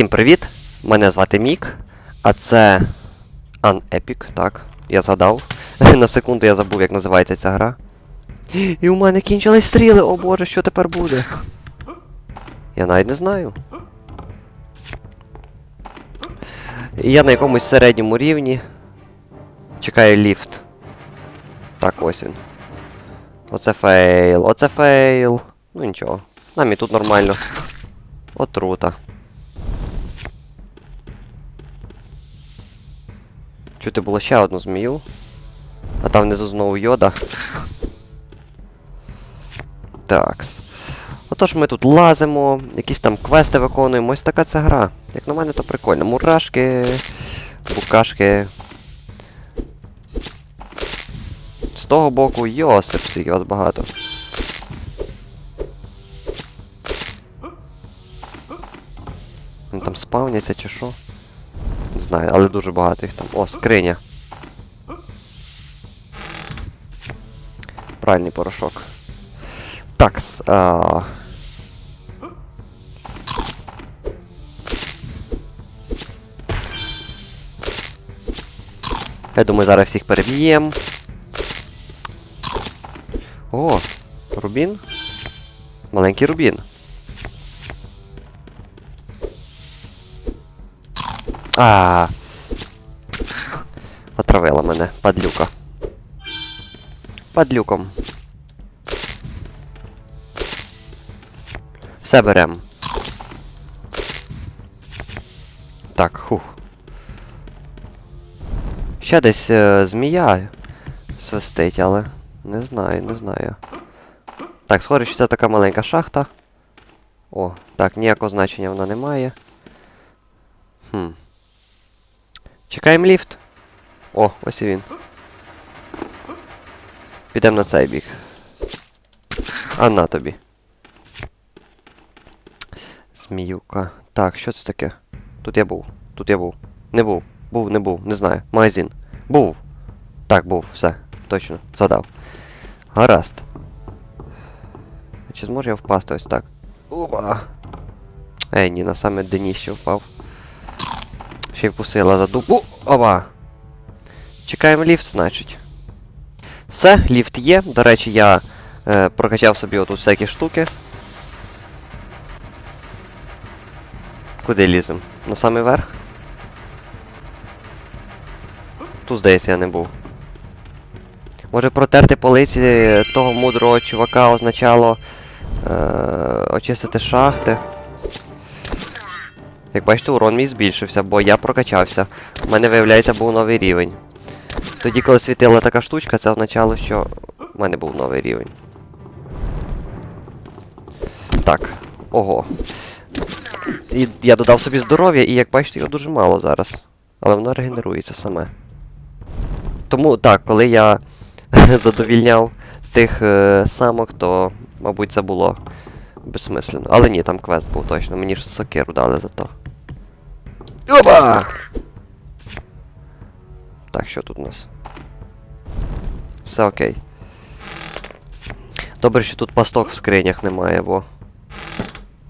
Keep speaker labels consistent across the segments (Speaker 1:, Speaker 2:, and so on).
Speaker 1: Всім привіт! Мене звати Мік, а це Unepic, так, я згадав. На секунду я забув, як називається ця гра. І у мене кінчились стріли, о боже, що тепер буде? Я навіть не знаю. Я на якомусь середньому рівні. Чекаю ліфт. Так, ось він. Оце фейл, оце фейл. Ну нічого. Нам і тут нормально. Отрута. Чути було ще одну змію. А там внизу знову йода. Такс. Отож ми тут лазимо, якісь там квести виконуємо. Ось така ця гра. Як на мене, то прикольно. Мурашки, букашки. З того боку, Йосип, скільки вас багато. Вони там спавняться чи що? Знаю, але дуже багато їх там. О, скриня. Правильний порошок. Такс. А... Я думаю, зараз всіх переб'ємо. О, рубін. Маленький рубін. А. Отравила мене, падлюка. Падлюком. Все берем. Так, хух. Ще десь е, змія свистить, але не знаю, не знаю. Так, схоже, що це така маленька шахта. О, так, ніякого значення вона не має. Хм. Чекаємо ліфт. О, ось і він. Підемо на цей бік. А на тобі. Зміюка. Так, що це таке? Тут я був. Тут я був. Не був. Був, не був, не знаю. Магазин. Був. Так, був, все. Точно. Задав. Гаразд. Чи зможу я впасти ось так? Опа. Ей, ні, на саме дніще впав. Ще й вкусила за дупу. Оба! Чекаємо ліфт, значить. Все, ліфт є. До речі, я е, прокачав собі отут всякі штуки. Куди лізем? На самий верх? Тут, здається, я не був. Може протерти полиці того мудрого чувака означало е, очистити шахти. Як бачите, урон мій збільшився, бо я прокачався. У мене, виявляється, був новий рівень. Тоді, коли світила така штучка, це означало, що в мене був новий рівень. Так. Ого. І я додав собі здоров'я, і як бачите, його дуже мало зараз. Але воно регенерується саме. Тому так, коли я задовільняв тих е, самок, то, мабуть, це було безсмислено. Але ні, там квест був точно, мені ж сокиру дали за то. Опа! Так, що тут у нас? Все окей. Добре, що тут пасток в скринях немає, бо.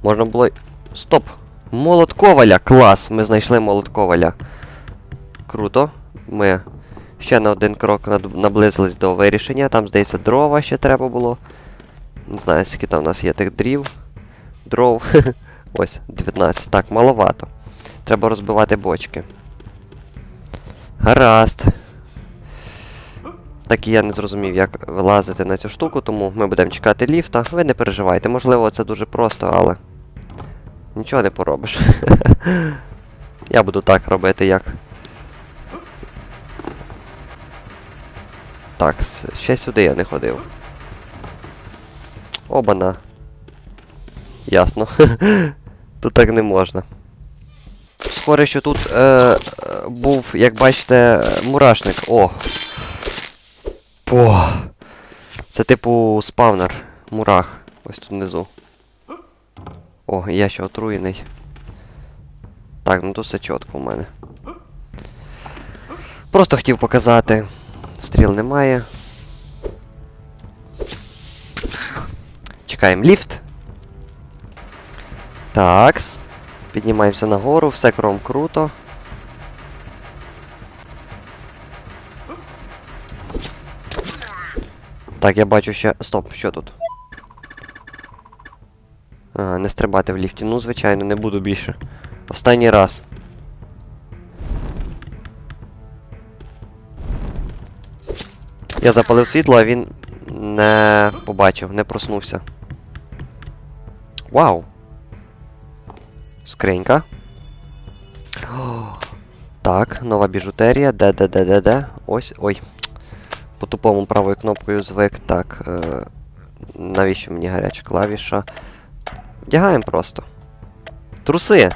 Speaker 1: Можна було. Стоп! Молот коваля! Клас! Ми знайшли молот коваля. Круто. Ми ще на один крок наблизились до вирішення. Там, здається, дрова ще треба було. Не знаю, скільки там у нас є тих дрів. Дров. Ось, 19. Так, маловато. Треба розбивати бочки. Гаразд. Так і я не зрозумів, як вилазити на цю штуку, тому ми будемо чекати ліфта. Ви не переживайте, можливо, це дуже просто, але. Нічого не поробиш. я буду так робити, як. Так, ще сюди я не ходив. Обана. Ясно. тут так не можна. Схоже, що тут е, е, був, як бачите, мурашник. О! По. Це типу спавнер. Мурах. Ось тут внизу. О, я ще отруєний. Так, ну тут все чітко у мене. Просто хотів показати. Стріл немає. Чекаємо ліфт. Такс. Піднімаємося нагору, все кром круто. Так, я бачу ще. Стоп, що тут? Ага, не стрибати в ліфті. Ну, звичайно, не буду більше. Останній раз. Я запалив світло, а він не побачив, не проснувся. Вау! Скринька. О, так, нова біжутерія. Де, де, де, де, де? Ось. Ой. По тупому правою кнопкою звик. Так. Е, навіщо мені гаряча клавіша? Вдягаємо просто. Труси.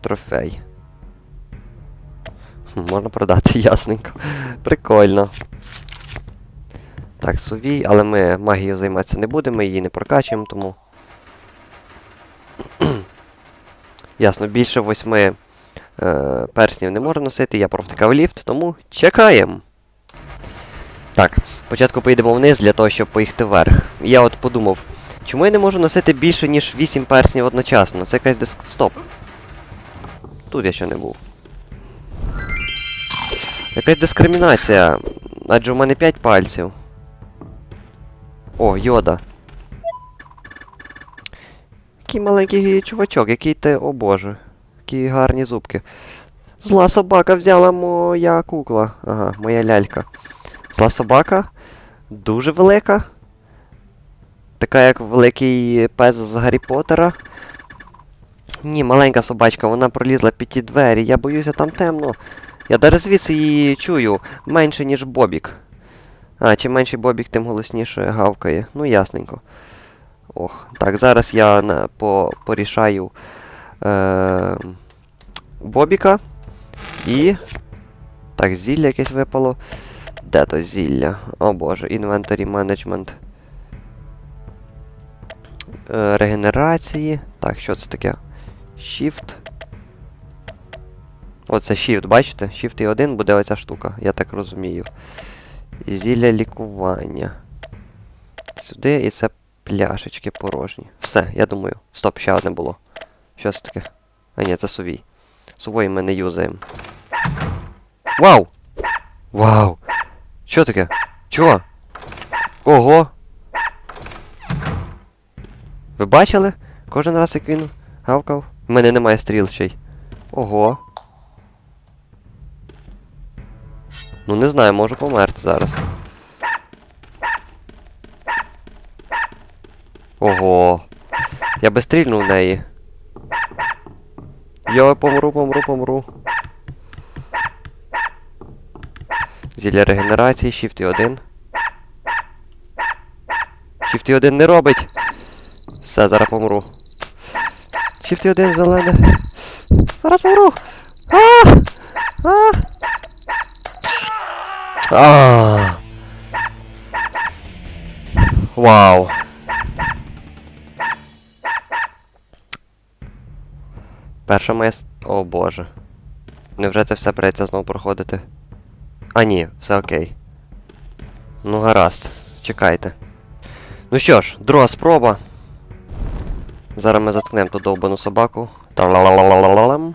Speaker 1: Трофей. Можна продати, ясненько. Прикольно. Так, сувій, але ми магією займатися не будемо, ми її не прокачуємо, тому. Ясно, більше восьми е, перснів не можу носити, я провтикав ліфт, тому чекаємо. Так, спочатку поїдемо вниз для того, щоб поїхати вверх. Я от подумав, чому я не можу носити більше, ніж 8 перснів одночасно? Це якась диск. Стоп. Тут я ще не був. Якась дискримінація. Адже у мене 5 пальців. О, йода. Який маленький чувачок, який ти. О боже. Які гарні зубки. Зла собака взяла моя кукла. Ага, моя лялька. Зла собака. Дуже велика. Така як великий пес з Гаррі Поттера. Ні, маленька собачка, вона пролізла під ті двері. Я боюся, там темно. Я навіть звідси її чую менше, ніж Бобік. А, чим менший Бобік, тим голосніше гавкає. Ну, ясненько. Ох, так, зараз я на, по, порішаю е, Бобіка. І. Так, зілля якесь випало. Де то зілля? О боже, інвентарі менеджмент. Е, регенерації. Так, що це таке? Shift. Оце Shift, бачите? Shift і 1 буде оця штука, я так розумію. Зілля лікування. Сюди і це пляшечки порожні. Все, я думаю. Стоп, ще одне було. Що це таке? А ні, це сувій. Сувої ми не юзаємо. Вау! Вау! Що таке? Чого? Ого! Ви бачили? Кожен раз як він гавкав. У мене немає стріл ще й. Ого. Ну не знаю, можу померти зараз. Ого. Я би стрільнув в неї. Я помру, помру, помру. Зілля регенерації, Shift і 1. Shift і 1 не робить. Все, зараз помру. Shift і 1 зелене. Зараз помру. А! А! А! Вау. Перша моя... О боже. Невже це все придеться знову проходити? А ні, все окей. Ну гаразд, чекайте. Ну що ж, друга спроба. Зараз ми заткнемо ту довбану собаку. Та-ла-ла-ла-ла-ла-лам.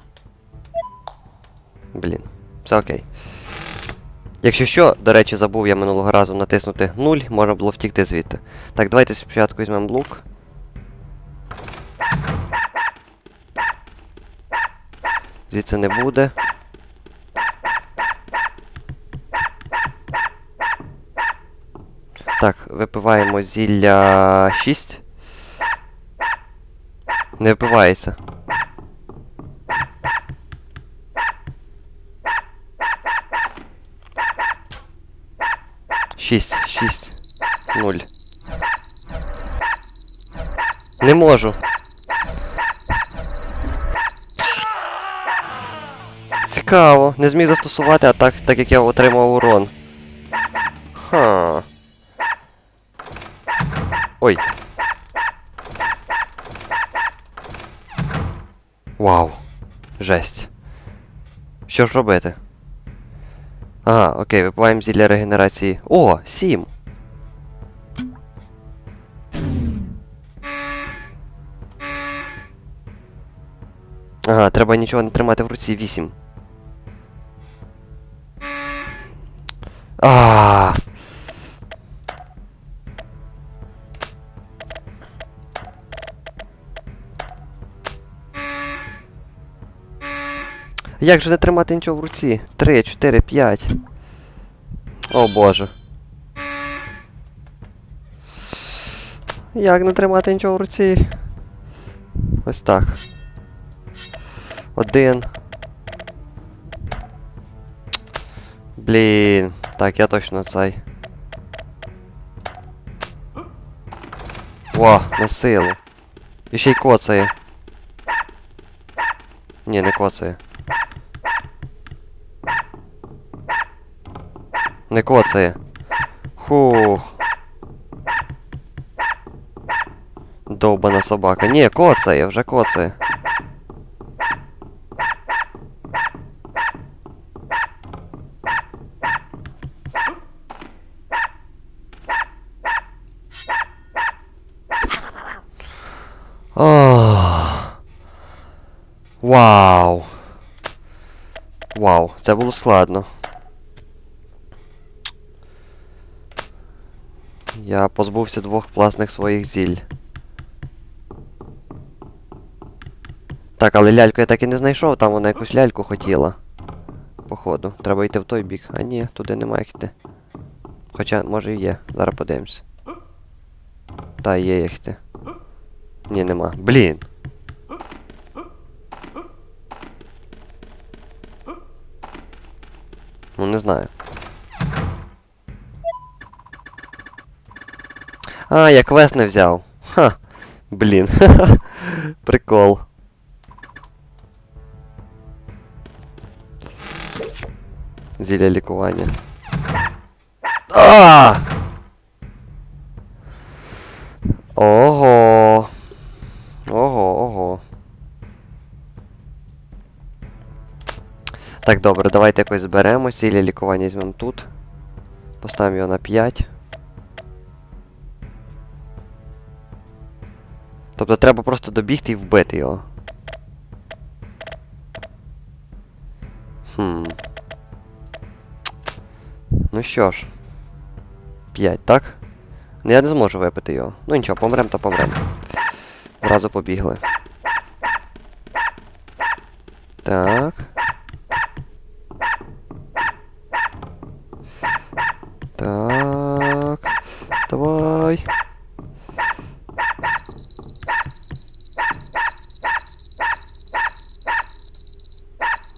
Speaker 1: Блін, все окей. Якщо що, до речі, забув я минулого разу натиснути 0, можна було втікти звідти. Так, давайте спочатку візьмемо лук. Звідси не буде. Так, випиваємо зілля 6. Не випивається. Шість, шість, нуль. Не можу. Цікаво, не зміг застосувати, атак, так як я отримав урон. Ха. Ой. Вау. Жесть. Що ж робити? Ага, окей, випиваємо зілля регенерації. О, сім! Ага, треба нічого не тримати в руці, вісім. А. Як же не тримати нічого в руці? 3, 4, 5. О боже. Як не тримати нічого в руці? Ось так. Один. Блін. Так, я точно цей. Во, на силу. І ще й коцає. Ні, не коцає. Не коцає. Хух. Довбана собака. Ні, коцає, вже коцає. Ох. Вау. Вау, це було складно. Я позбувся двох власних своїх зіль. Так, але ляльку я так і не знайшов, там вона якусь ляльку хотіла. Походу. Треба йти в той бік. А ні, туди немає йти. Хоча, може і є. Зараз подивимось. Та, є йти. Ні, нема. Блін. Ну, не знаю. А, я квест не взяв. Ха. Блін. Прикол. Зілля лікування. А! Ого. Так, добре, давайте якось зберемо. Зілля лікування візьмемо тут. Поставимо його на 5. Тобто треба просто добігти і вбити його. Хм. Ну що ж. 5, так? Ну я не зможу випити його. Ну нічого, помрем, то помрем. Зразу побігли. Так. Так. Давай.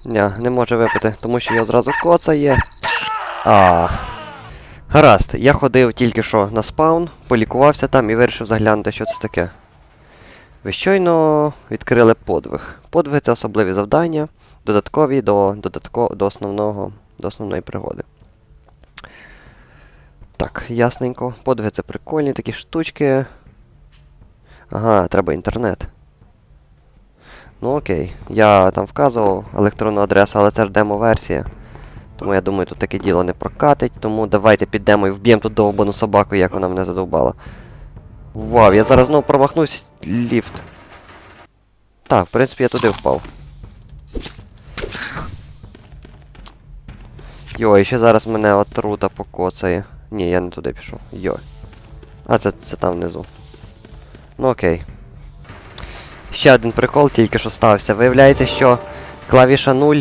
Speaker 1: Ня, не може випити, тому що його зразу коцає. А. Гаразд, я ходив тільки що на спаун, полікувався там і вирішив заглянути, що це таке. Ви щойно відкрили подвиг. Подвиг це особливі завдання, додаткові до, додатко, до основного, до основної пригоди. Так, ясненько. Подвиги це прикольні такі штучки. Ага, треба інтернет. Ну окей. Я там вказував електронну адресу, але це ж демо-версія. Тому я думаю, тут таке діло не прокатить. Тому давайте підемо і вб'ємо тут довбану собаку, як вона мене задовбала. Вау, я зараз знову промахнусь ліфт. Так, в принципі, я туди впав. Йой, ще зараз мене отрута покоцає. Ні, я не туди пішов. Йой. А, це, це там внизу. Ну окей. Ще один прикол тільки що стався. Виявляється, що клавіша 0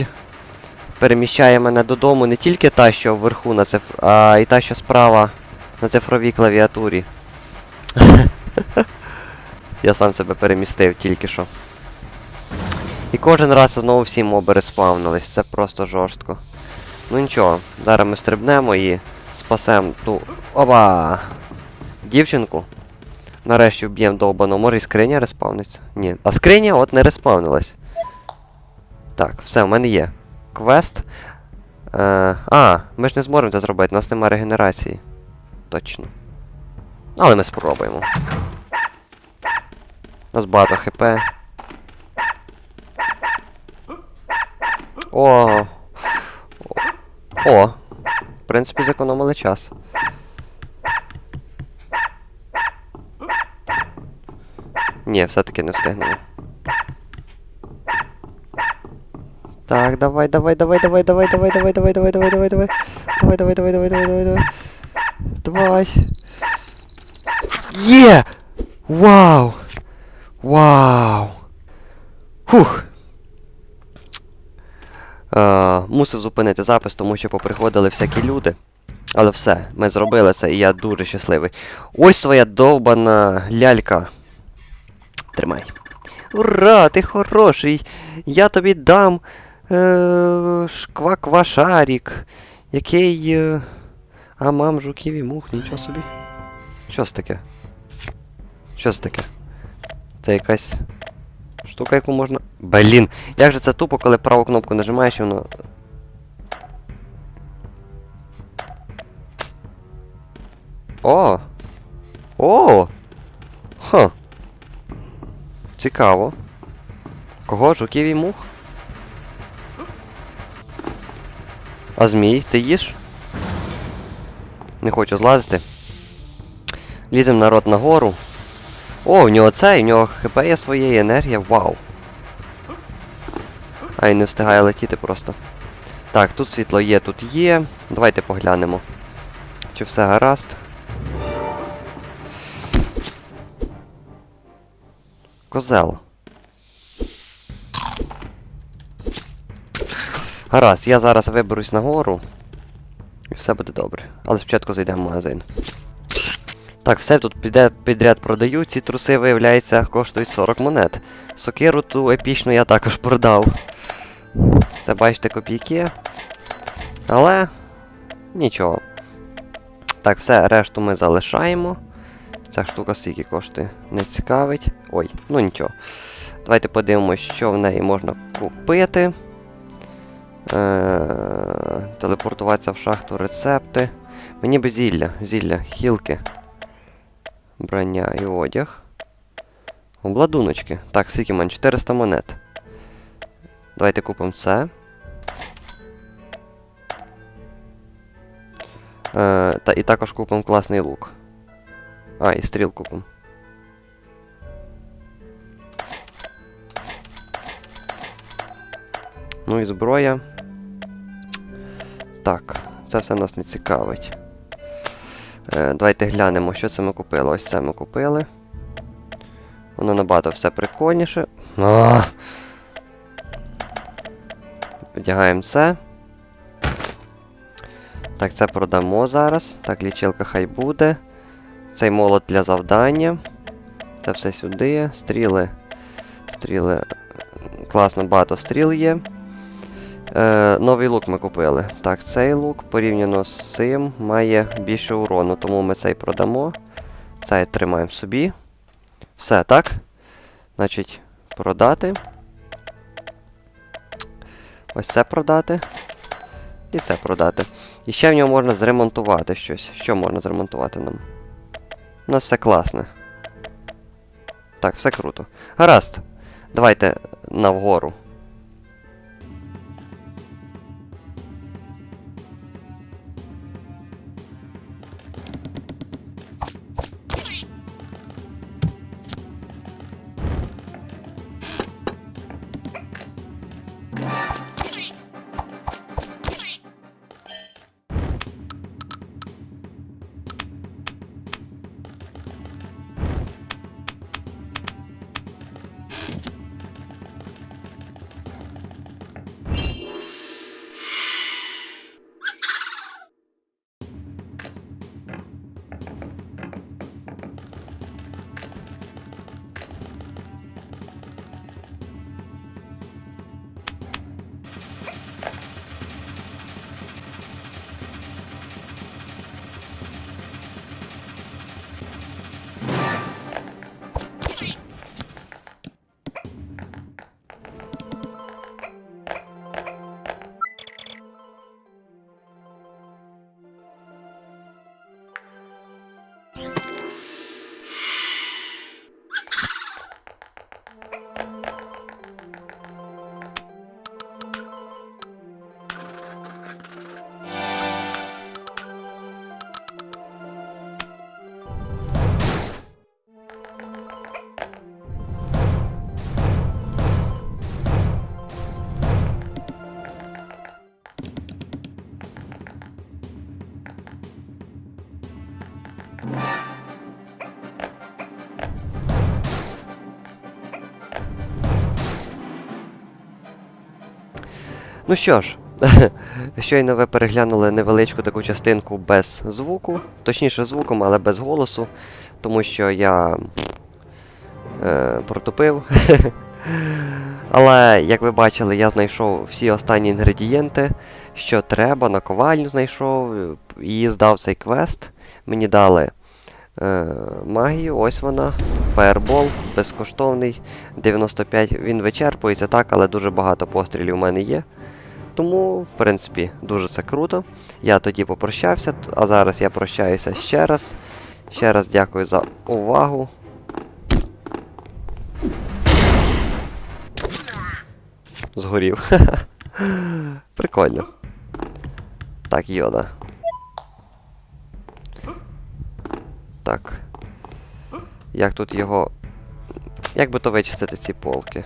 Speaker 1: переміщає мене додому не тільки та, що вверху на цифр... а і та, що справа на цифровій клавіатурі. Я сам себе перемістив тільки що. І кожен раз знову всі моби респавнились. Це просто жорстко. Ну нічого, зараз ми стрибнемо і спасемо ту. Оба! Дівчинку. Нарешті вб'ємо довбано. Може і скриня респавниться? Ні. А скриня от не респавнилась. Так, все, в мене є. Квест. Е, а, ми ж не зможемо це зробити, у нас немає регенерації. Точно. Але ми спробуємо. У нас багато хп. О. О. В принципі, зекономили час. Ні, все-таки не встигнемо. Так, давай, давай, давай, давай, давай, давай, давай, давай, давай, давай, давай, давай. Давай, давай, давай, давай, давай, давай, давай. Давай. Є! Вау! Вау! Фух! Е, мусив зупинити запис, тому що поприходили всякі люди. Але все, ми зробили це, і я дуже щасливий. Ось твоя довбана лялька. Ура, ти хороший! Я тобі дам е, шкваквашарік, який. Е, а мам жуків і мух, нічого собі. Що це таке? Що це таке? Це якась штука, яку можна. Блін! Як же це тупо, коли праву кнопку нажимаєш і воно. О! О! Ха! Цікаво. Кого? Жуків і мух? А змій, ти їш? Не хочу злазити. Лізем народ нагору. О, в нього це, в нього хп є своє і енергія, вау. Ай, не встигає летіти просто. Так, тут світло є, тут є. Давайте поглянемо. Чи все гаразд? Козел. Гаразд, я зараз виберусь нагору. І все буде добре. Але спочатку зайдемо в магазин. Так, все тут піде, підряд продають. Ці труси, виявляється, коштують 40 монет. Сокиру ту епічну я також продав. Це бачите копійки. Але нічого. Так, все, решту ми залишаємо. Ця штука скільки коштує. Не цікавить. Ой, ну нічого. Давайте подивимось, що в неї можна купити. Е- телепортуватися в шахту рецепти. Мені би зілля, зілля, хілки. Броня і одяг. Обладуночки. Так, скільки мене? 400 монет. Давайте купимо це. Е, та, і також купимо класний лук. А, і стріл купимо. Ну і зброя. Так, це все нас не цікавить. Е, давайте глянемо, що це ми купили. Ось це ми купили. Воно набагато все прикольніше. А! Одягаємо це. Так, це продамо зараз. Так, лічилка хай буде. Цей молот для завдання. Це все сюди. Стріли. Стріли. Класно, багато стріл є. Е, новий лук ми купили. Так, цей лук порівняно з цим має більше урону, тому ми цей продамо. Цей тримаємо собі. Все, так? Значить, продати. Ось це продати. І це продати. І ще в нього можна зремонтувати щось. Що можна зремонтувати нам? У нас все класно. Так, все круто. Гаразд. Давайте навгору. Ну що ж, щойно ви переглянули невеличку таку частинку без звуку, точніше звуком, але без голосу, тому що я е, протупив. Але, як ви бачили, я знайшов всі останні інгредієнти, що треба, наковальню знайшов і здав цей квест. Мені дали е, магію, ось вона. Фаербол, безкоштовний. 95 він вичерпується так, але дуже багато пострілів у мене є. Тому, в принципі, дуже це круто. Я тоді попрощався, а зараз я прощаюся ще раз. Ще раз дякую за увагу. Згорів. Прикольно. Так, йода. Так. Як тут його. Як би то вичистити ці полки?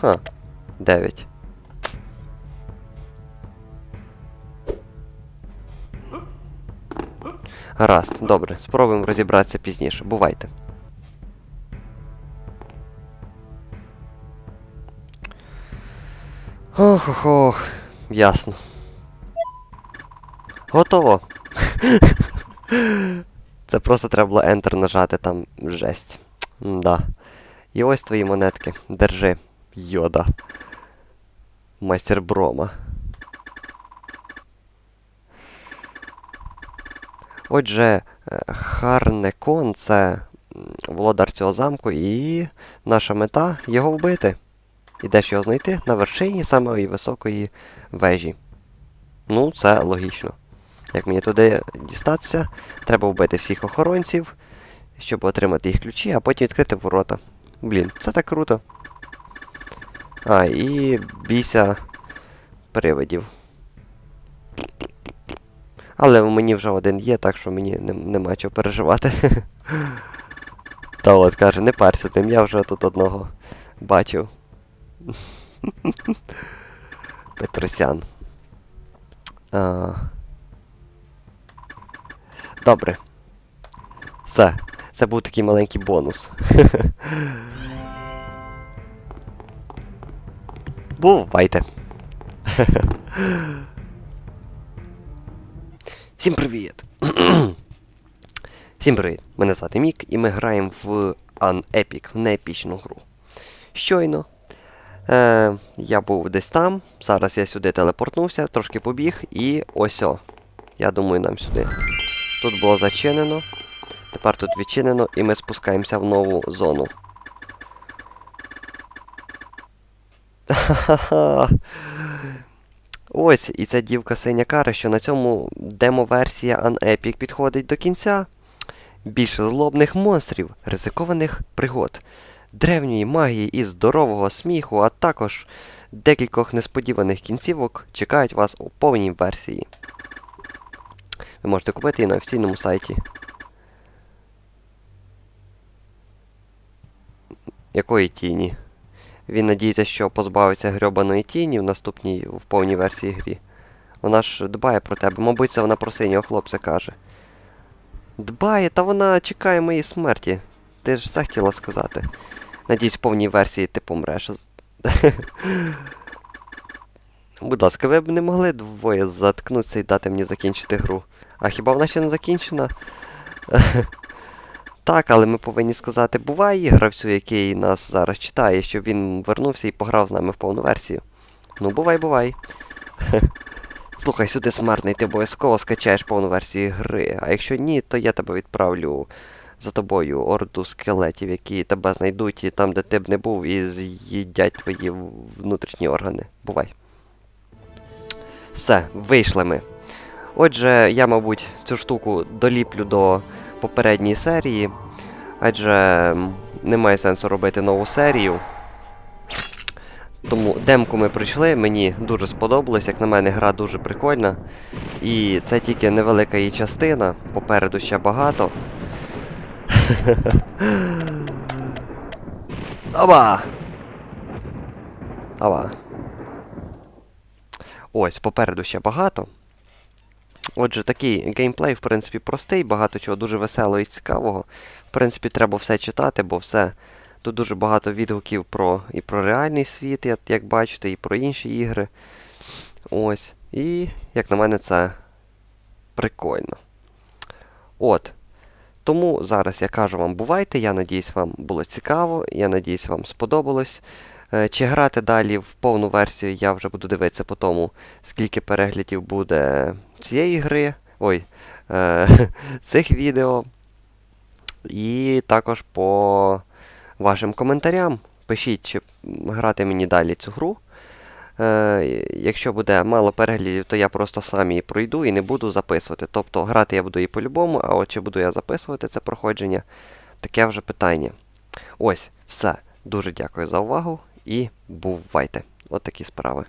Speaker 1: Ха. 9. Гаразд, добре, спробуємо розібратися пізніше. Бувайте. Ох, ох, ох, ясно. Готово. Це просто треба було Enter нажати там жесть. Да. І ось твої монетки. Держи. Йода. Майстер Брома. Отже, е, Харнекон це володар цього замку, і наша мета його вбити. І де ж його знайти? На вершині самої високої вежі. Ну, це логічно. Як мені туди дістатися, треба вбити всіх охоронців, щоб отримати їх ключі, а потім відкрити ворота. Блін, це так круто. А, і бійся привидів. Але у мені вже один є, так що мені нем- нема чого переживати. Та от каже, не парся тим, я вже тут одного бачив. Петросян. А... Добре. Все. Це був такий маленький бонус. Бувайте. Всім привіт! Всім привіт! Мене звати Мік, і ми граємо в Unepic, в неепічну гру. Щойно. Е, я був десь там, зараз я сюди телепортнувся, трошки побіг, і ось о. Я думаю, нам сюди. Тут було зачинено. Тепер тут відчинено, і ми спускаємося в нову зону. Ось, і ця дівка синя кара, що на цьому демо-версія Unepic підходить до кінця. Більше злобних монстрів, ризикованих пригод, древньої магії і здорового сміху, а також декількох несподіваних кінцівок чекають вас у повній версії. Ви можете купити її на офіційному сайті. Якої тіні? Він надіється, що позбавиться грьобаної тіні в наступній в повній версії грі. Вона ж дбає про тебе. Мабуть, це вона про синього хлопця каже. Дбає, та вона чекає моєї смерті. Ти ж це хотіла сказати. Надіюсь, в повній версії ти помреш. Будь ласка, ви б не могли двоє заткнутися і дати мені закінчити гру. А хіба вона ще не закінчена? Так, але ми повинні сказати, буває гравцю, який нас зараз читає, щоб він вернувся і пограв з нами в повну версію. Ну, бувай, бувай. Слухай, сюди смертний, ти обов'язково скачаєш повну версію гри. А якщо ні, то я тебе відправлю за тобою орду скелетів, які тебе знайдуть і там, де ти б не був, і з'їдять твої внутрішні органи. Бувай. Все, вийшли ми. Отже, я, мабуть, цю штуку доліплю до попередньої серії, адже немає сенсу робити нову серію. Тому демку ми пройшли, мені дуже сподобалось, як на мене, гра дуже прикольна. І це тільки невелика її частина, попереду ще багато. Аба! Аба. Ось, попереду ще багато. Отже, такий геймплей, в принципі, простий, багато чого дуже веселого і цікавого. В принципі, треба все читати, бо все Тут дуже багато відгуків про і про реальний світ, як, бачите, і про інші ігри. Ось. І, як на мене, це прикольно. От. Тому зараз я кажу вам, бувайте. Я надіюсь, вам було цікаво, я надіюсь, вам сподобалось. Е, Чи грати далі в повну версію, я вже буду дивитися по тому, скільки переглядів буде цієї гри. Ой, е, цих відео. І також по вашим коментарям. Пишіть, чи грати мені далі цю гру. Е, якщо буде мало переглядів, то я просто сам її пройду і не буду записувати. Тобто грати я буду і по-любому, а от чи буду я записувати це проходження, таке вже питання. Ось, все. Дуже дякую за увагу і бувайте. От такі справи.